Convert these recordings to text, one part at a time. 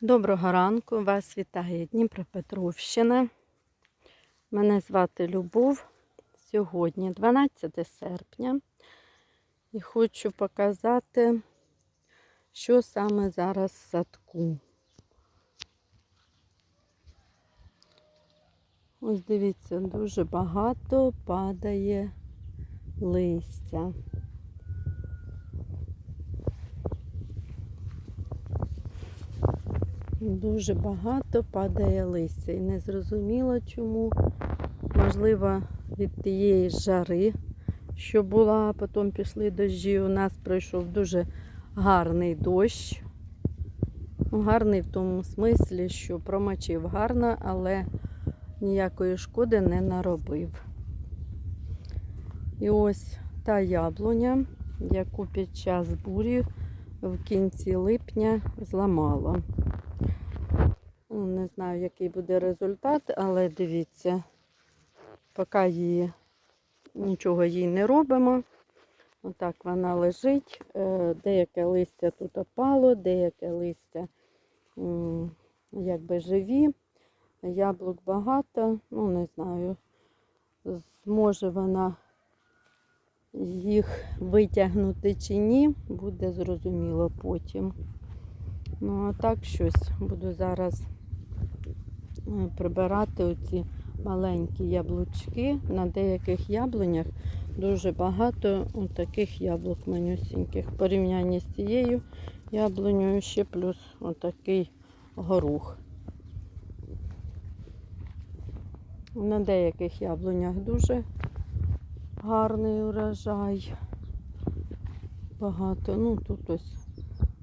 Доброго ранку, вас вітає Дніпропетровщина. Мене звати Любов. Сьогодні 12 серпня. І хочу показати, що саме зараз в садку. Ось дивіться, дуже багато падає листя. Дуже багато падає листя. І не зрозуміло чому. Можливо, від тієї жари, що була, а потім пішли дощі. У нас пройшов дуже гарний дощ. Ну, Гарний в тому смислі, що промочив гарно, але ніякої шкоди не наробив. І ось та яблуня, яку під час бурі в кінці липня зламала. Ну, Не знаю, який буде результат, але дивіться, поки її нічого їй не робимо. Отак вона лежить. Е, Деяке листя тут опало, деяке листя якби живі. Яблук багато, ну не знаю, зможе вона їх витягнути чи ні, буде зрозуміло потім. Ну, а так щось буду зараз прибирати оці маленькі яблучки. На деяких яблунях дуже багато таких яблук манюсіньких. В порівнянні з цією яблунею ще плюс отакий горох. На деяких яблунях дуже гарний урожай. Багато. Ну тут ось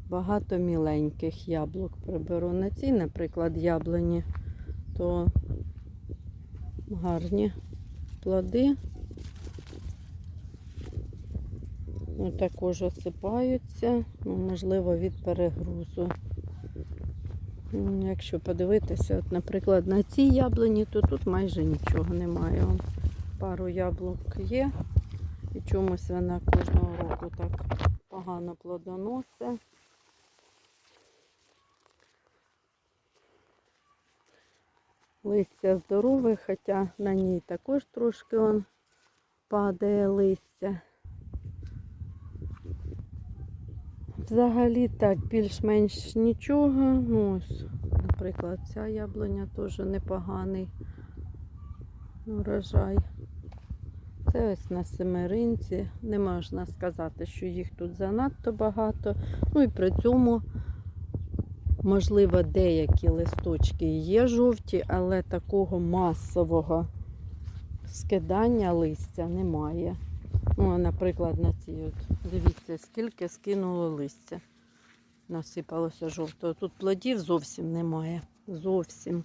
багато міленьких яблук приберу. На цій, наприклад, яблуні, то гарні плоди. Ну, також осипаються, ну, можливо, від перегрузу. Якщо подивитися, от, наприклад, на цій яблуні, то тут майже нічого немає. Пару яблук є. І чомусь вона кожного року так погано плодоносить. Листя здорове, хоча на ній також трошки он падає листя. Взагалі так, більш-менш нічого. Ну, ось, наприклад, ця яблуня теж непоганий урожай. Це ось на семеринці. Не можна сказати, що їх тут занадто багато. Ну і при цьому, можливо, деякі листочки є жовті, але такого масового скидання листя немає. Ну, наприклад, на цій от. Дивіться, скільки скинуло листя. Насипалося жовтого. Тут плодів зовсім немає. Зовсім.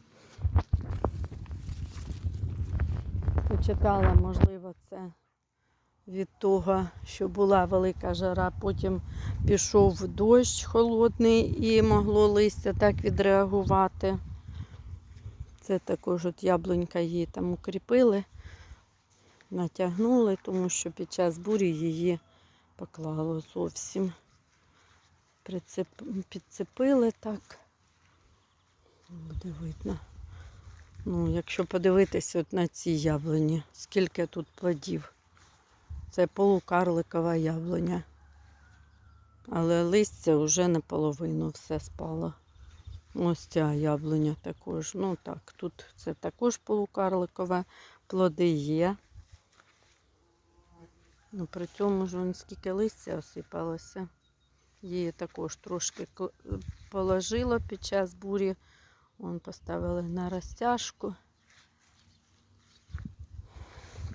Почитала, можливо, це від того, що була велика жара, потім пішов дощ холодний і могло листя так відреагувати. Це також от яблунька її там укріпили, натягнули, тому що під час бурі її поклало зовсім. Підцепили так. Буде видно. Ну, якщо подивитися от на ці яблуні, скільки тут плодів. Це полукарликова яблуня. Але листя вже наполовину все спало. Ось ця яблуня також. Ну так, тут це також полукарликова, плоди є. Ну, при цьому ж вон скільки листя осипалося. Її також трошки положило під час бурі. Вон поставили на розтяжку.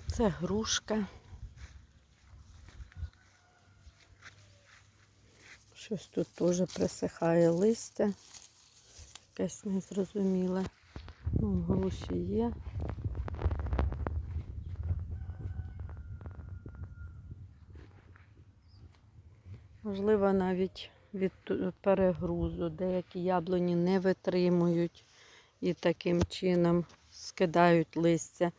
Це грушка. Щось тут теж присихає листя. Якесь незрозуміле. Ну, груші є. Можливо, навіть від перегрузу. Деякі яблуні не витримують і таким чином скидають листя.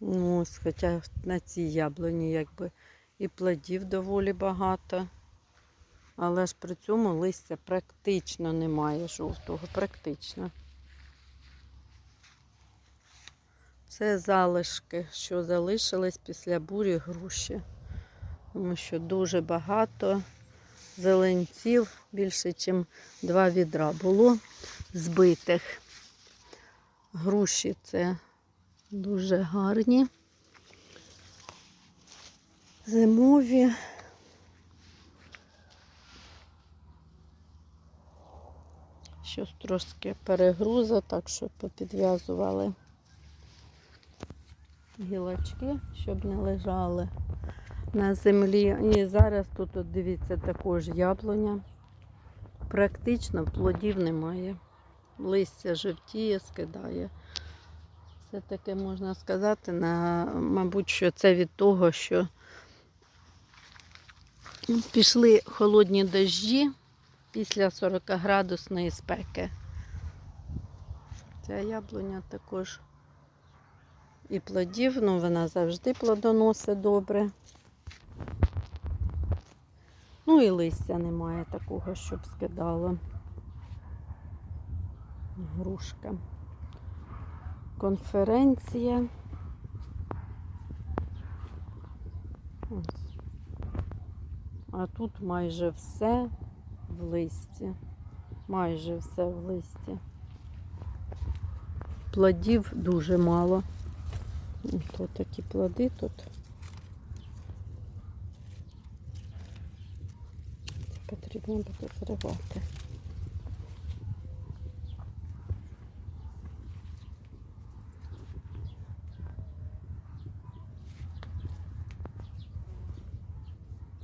Ну, ось, хоча на цій яблуні якби і плодів доволі багато. Але ж при цьому листя практично немає жовтого, практично. Це залишки, що залишились після бурі груші. Тому що дуже багато зеленців, більше, ніж два відра було збитих. Груші це дуже гарні. Зимові. Щось трошки перегруза, так що попідв'язували гілочки, щоб не лежали на землі. І зараз тут, от дивіться, також яблуня. Практично плодів немає. Листя жовтіє, скидає. Це таке можна сказати, на, мабуть, що це від того, що пішли холодні дощі після 40 градусної спеки. Ця яблуня також і плодів, ну вона завжди плодоносить добре. Ну і листя немає такого, щоб скидало. Грушка. Конференція. Ось. А тут майже все в листі. Майже все в листі. Плодів дуже мало. Ось такі плоди тут. Потрібно буде зривати.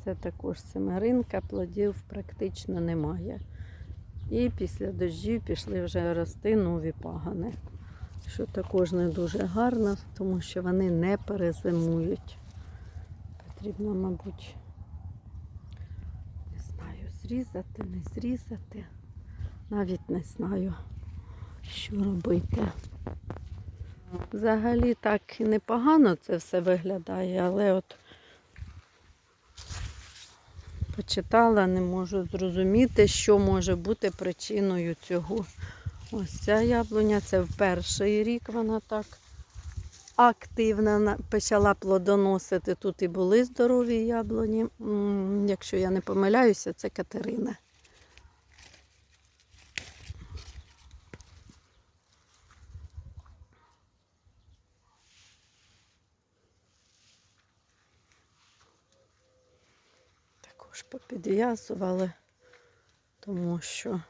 Це також семеринка, плодів практично немає. І після дощів пішли вже рости нові пагани, що також не дуже гарно, тому що вони не перезимують. Потрібно, мабуть, не знаю, зрізати, не зрізати. Навіть не знаю, що робити. Взагалі так непогано це все виглядає, але от почитала, не можу зрозуміти, що може бути причиною цього. Ось ця яблуня, це в перший рік вона так активно почала плодоносити. Тут і були здорові яблуні. Якщо я не помиляюся, це Катерина. Також попідв'язували, тому що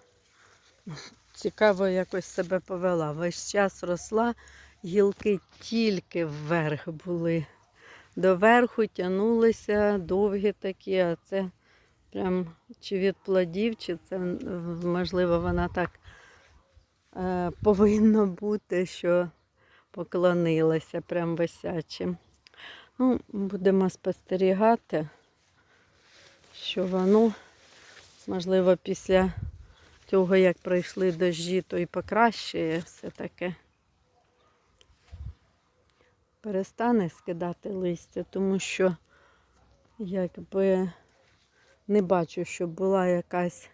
ну, цікаво якось себе повела. Весь час росла, гілки тільки вверх були. Доверху тягнулися довгі такі, а це прям чи від плодів, чи це можливо вона так е, повинно бути, що поклонилася прям висячим. Ну, будемо спостерігати що воно, можливо, після того, як пройшли дощі, то і покращує все таке. Перестане скидати листя, тому що якби не бачу, щоб була якась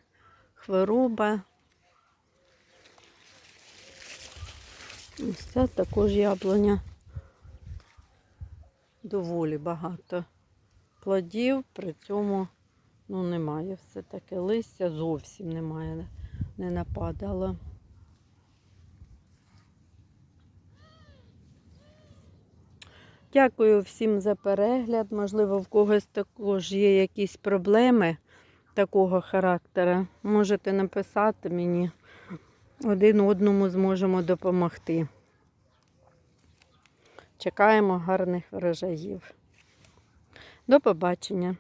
хвороба. Ось це також яблуня. Доволі багато плодів, при цьому ну, немає все таке листя, зовсім немає, не нападало. Дякую всім за перегляд. Можливо, в когось також є якісь проблеми такого характера. Можете написати мені, один одному зможемо допомогти. Чекаємо гарних врожаїв. До побачення!